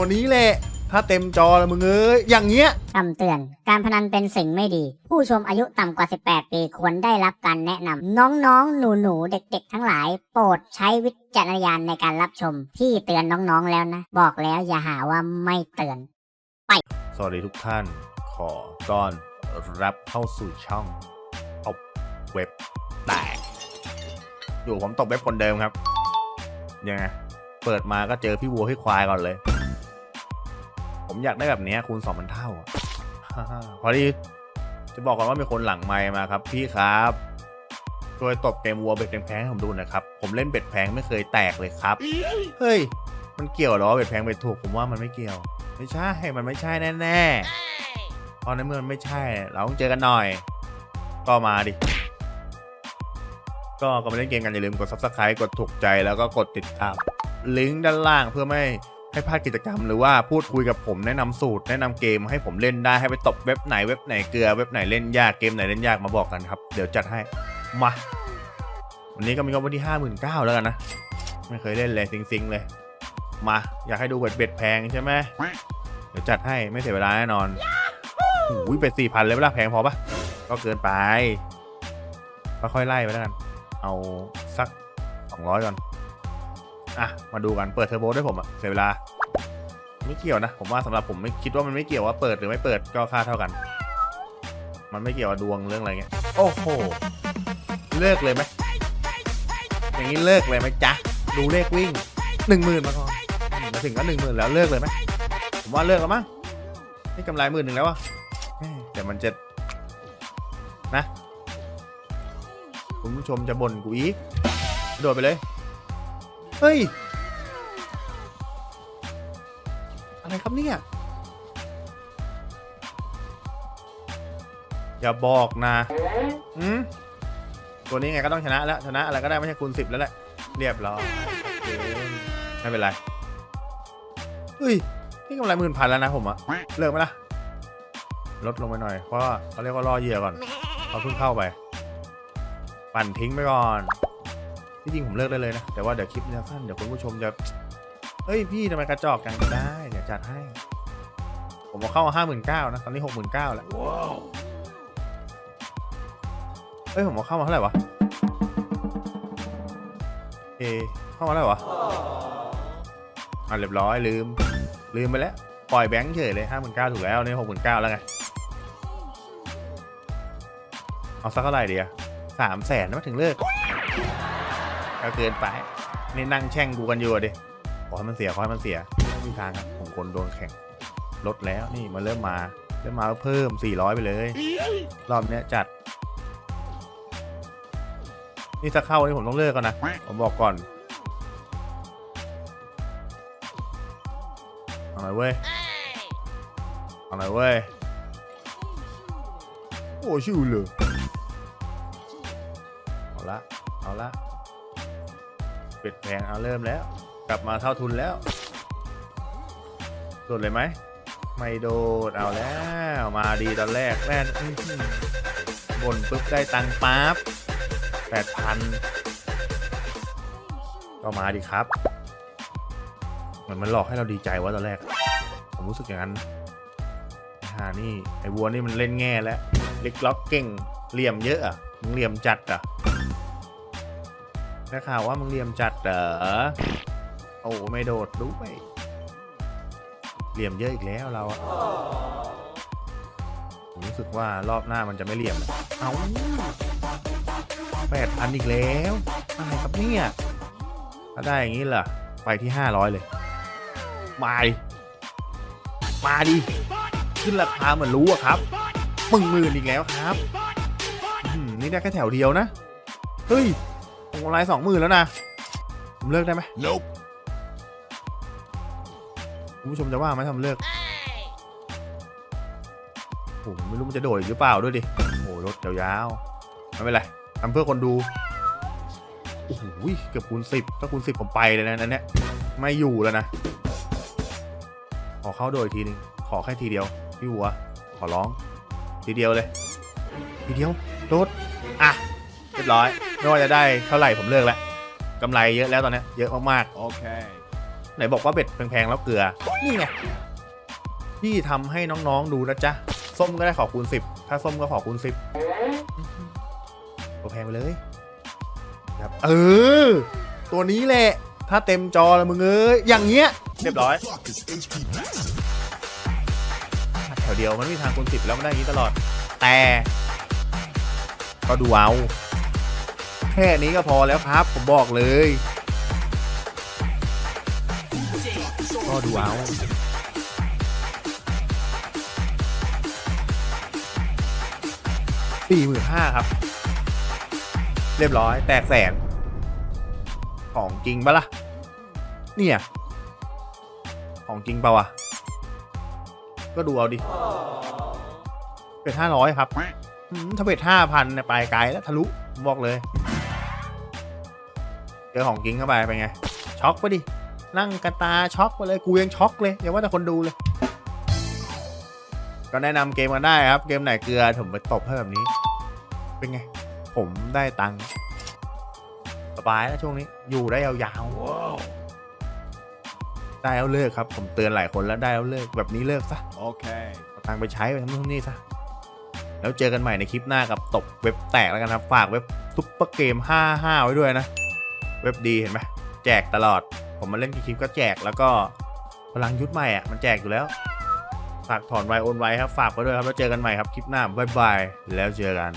ตัวนี้แหละ ถ้าเต็มจอแล้วมึงเอ้ยอย่างเงี้ย คำเตือน การพนันเป็นสิ่งไม่ดี ผู้ชมอายุต่ำกว่า 18 ปีควรได้รับการแนะนำ น้องๆ หนูๆ เด็กๆ ทั้งหลาย โปรดใช้วิจารณญาณในการรับชม พี่เตือนน้องๆ แล้วนะ บอกแล้วอย่าหาว่าไม่เตือน สวัสดีทุกท่าน ขอต้อนรับเข้าสู่ช่องตบเว็บแตก อยู่ผมตบเว็บคนเดิมครับ ยังไง เปิดมาก็เจอพี่วัวพี่ควายก่อนเลย ผมอยากได้แบบเนี้ยคูณสองพันเท่าอะพอดีจะบอกก่อนว่ามีคนหลังไมค์มาครับ พี่ครับช่วยตบเกมวัวเบ็ดแพงๆให้ผมดูหนะครับ ผมเล่นเบ็ดแพงไม่เคยแตกเลยครับ เฮ้ย มันเกี่ยวเหรอเบ็ดแพงเบ็ดถูกผมว่ามันไม่เกี่ยว ไม่ใช่ มันไม่ใช่แน่ๆเพราะในเมื่อมันไม่ใช่ เราต้องเจอกันหน่อย ก็มาดิ ก็ก็มาเล่นเกมกันอย่าลืมกด subscribe กดถูกใจแล้วก็กดติดตามลิงก์ด้านล่างเพื่อไม่ ให้พลาดกิจกรรมหรือว่าพูดคุยกับผมแนะนำสูตรแนะนำเกมให้ผมเล่นได้ให้ไปตบเว็บไหนเว็บไหนเกลือเว็บไหนเล่นยากเกมไหนเล่นยากมาบอกกันครับ เดี๋ยวจัดให้มาวันนี้ก็มีงบวันที่ห้าหมื่นเก้าแล้วกันนะ ไม่เคยเล่นเลยซิงๆเลย มา อยากให้ดูเบ็ดเบ็ดแพงใช่ไหมเดี๋ยวจัดให้ไม่เสียเวลาแน่นอนหูยเป็ดสี่พันเลยเวลาแพงพอปะก็เกินไปค่อยๆไล่ไปแล้วกัน เอาสักสองร้อยก่อน อะ มาดูกันเปิดเทอร์โบด้วยผมอะเสียเวลา ไม่เกี่ยวนะ ผมว่าสำหรับผมไม่คิดว่ามันไม่เกี่ยวว่าเปิดหรือไม่เปิดก็ค่าเท่ากัน มันไม่เกี่ยวกับดวงเรื่องอะไรเงี้ย โอ้โห เลิกเลยไหมอย่างนี้เลิกเลยไหมจ๊ะ ดูเลขวิ่งหนึ่งหมื่นมาก่อนมาถึงก็หนึ่งหมื่นแล้วเลิกเลยไหมผมว่าเลิกแล้วมั้งนี่กำไรหมื่นหนึ่งแล้วอะแต่มันจะนะคุณผู้ชมจะบ่นกูอีกโดดไปเลย เฮ้ย อะไรครับเนี่ย อย่าบอกนะอืมตัวนี้ไงก็ต้องชนะแล้ว ชนะอะไรก็ได้ไม่ใช่คูณสิบแล้วแหละ เรียบร้อยไม่เป็นไร เฮ้ย นี่กำไรหมื่นพันแล้วนะผมอะเลิกไหมล่ะ ลดลงไปหน่อย เพราะเขาเรียกว่ารอเหยื่อก่อนเขาเพิ่งเข้าไป ปั่นทิ้งไปก่อน ที่จริงผมเลิกได้เลยนะ แต่ว่าเดี๋ยวคลิปจะสั้นเดี๋ยวคุณผู้ชมจะ เฮ้ยพี่ทำไมกระจอกกันได้เดี๋ยวจัดให้ ผมเอาเข้ามาห้าหมื่นเก้านะ ตอนนี้หกหมื่นเก้าแล้วเฮ้ยผมเอาเข้ามาเท่าไหร่วะเอเข้ามาเท่าไหร่วะอะเรียบร้อยลืม ลืมไปแล้ว ปล่อยแบงค์เฉยเลยห้าหมื่นเก้าถูกแล้วนี่หกหมื่นเก้าแล้วไงเอาสักเท่าไหร่ดีอะสามแสนมาถึงเลิก ก็เกินไป นี่นั่งแช่งกูกันอยู่ดิขอให้มันเสียขอให้มันเสียไม่มีทางครับผมคนโดนแข่งลดแล้วนี่มันเริ่มมาเริ่มมาเพิ่ม 400 ไปเลย รอบเนี้ยจัด นี่ถ้าเข้านี่ผมต้องเลิกก่อนนะ ผมบอกก่อนเอาหน่อยเว้ยเอาหน่อยเว้ย โอ้ชิวเลยเอาละ เอาละ เป็ดแพงเอาเริ่มแล้ว กลับมาเท่าทุนแล้วโดดเลยไหมไม่โดดเอาแล้วมาดีตอนแรกแม่นบนปุ๊บได้ตังค์ปั๊บแปดพันก็มาดีครับ เหมือนมันหลอกให้เราดีใจว่าตอนแรก ผมรู้สึกอย่างนั้นฮ่านี่ไอ้วัวนี่มันเล่นแง่แล้วเล็กล็อกเก่งเหลี่ยมเยอะอะมึงเหลี่ยมจัดอะ ได้ข่าวว่ามึงเหลี่ยมจัดเหรอ โอ้ไม่โดดด้วย เหลี่ยมเยอะอีกแล้วเราอะผมรู้สึกว่ารอบหน้ามันจะไม่เหลี่ยมแล้วเอาแปดพันอีกแล้วอะไรครับเนี่ยถ้าได้อย่างนี้ล่ะไปที่ห้าร้อยเลย มาดิมาดิ ขึ้นราคาเหมือนรู้อะครับหมึงหมื่นอีกแล้วครับ นี่ได้แค่แถวเดียวนะ เฮ้ย ผมกำไรสองหมื่นแล้วนะ ผมเลิกได้ไหม Nope. คุณผู้ชมจะว่าไหมทำเลิกผมไม่รู้มันจะโดดอีกหรือเปล่าด้วยดิ โอ้โหรถยาวๆ ไม่เป็นไรทำเพื่อคนดูโอ้โหเกือบคูณสิบถ้าคูณสิบผมไปเลยนะนั่นเนี่ยไม่อยู่แล้วนะ ขอเข้าโดดอีกทีนึง ขอแค่ทีเดียว พี่หัว ขอร้อง ทีเดียวเลย ทีเดียว โดด อะเรียบร้อย ไม่ว่าจะได้เท่าไหร่ผมเลิกแล้วกำไรเยอะแล้วตอนเนี้ยเยอะมากๆ Okay. ไหนบอกว่าเบ็ดแพงๆแล้วเกลือ นี่ไง พี่ทำให้น้องๆดูนะจ๊ะ ส้มก็ได้ขอคูณสิบ ถ้าส้มก็ขอคูณสิบตัวแพงไปเลย ครับ เออ ตัวนี้แหละ ถ้าเต็มจอแล้วมึงเอ้ย อย่างเงี้ย เรียบร้อยแถวเดียวมันไม่มีทางคูณสิบแล้วมันได้อย่างนี้ตลอด แต่ ก็ดูเอาแค่นี้ก็พอแล้วครับ ผมบอกเลย ก็ดูเอาสี่หมื่นห้าครับ เรียบร้อย แตกแสน ของจริงปะล่ะ เนี่ย ของจริงเปล่าวะ ก็ดูเอาดิเป็ดห้าร้อยครับถ้าเป็ดห้าพันเนี่ยไปไกลแล้วทะลุบอกเลย อของจริงเข้าไปเป็นไง ช็อกไปดิ นั่งกระตาช็อกไปเลย กูยังช็อกเลยอย่าว่าแต่คนดูเลย ก็แนะนำเกมกันได้ครับ เกมไหนเกลือผมไปตบให้แบบนี้ เป็นไง ผมได้ตังค์สบายแล้วช่วงนี้ อยู่ได้ยาวๆได้แล้วเลิกครับ ผมเตือนหลายคนแล้วได้แล้วเลิกแบบนี้เลิกซะ Okay. เอาตังค์ไปใช้ไปทำนู่นนี่ซะแล้วเจอกันใหม่ในคลิปหน้ากับตบเว็บแตกแล้วกันครับ ฝากเว็บซุปเปอร์เกม 55 ไว้ด้วยนะ เว็บดีเห็นไหมแจกตลอด ผมมาเล่นกี่คลิปก็แจกแล้วก็พลังยุทธใหม่อะมันแจกอยู่แล้ว ฝากถอนไวโอนไวครับ ฝากไว้ด้วยครับ แล้วเจอกันใหม่ครับ คลิปหน้าบ๊ายบาย แล้วเจอกัน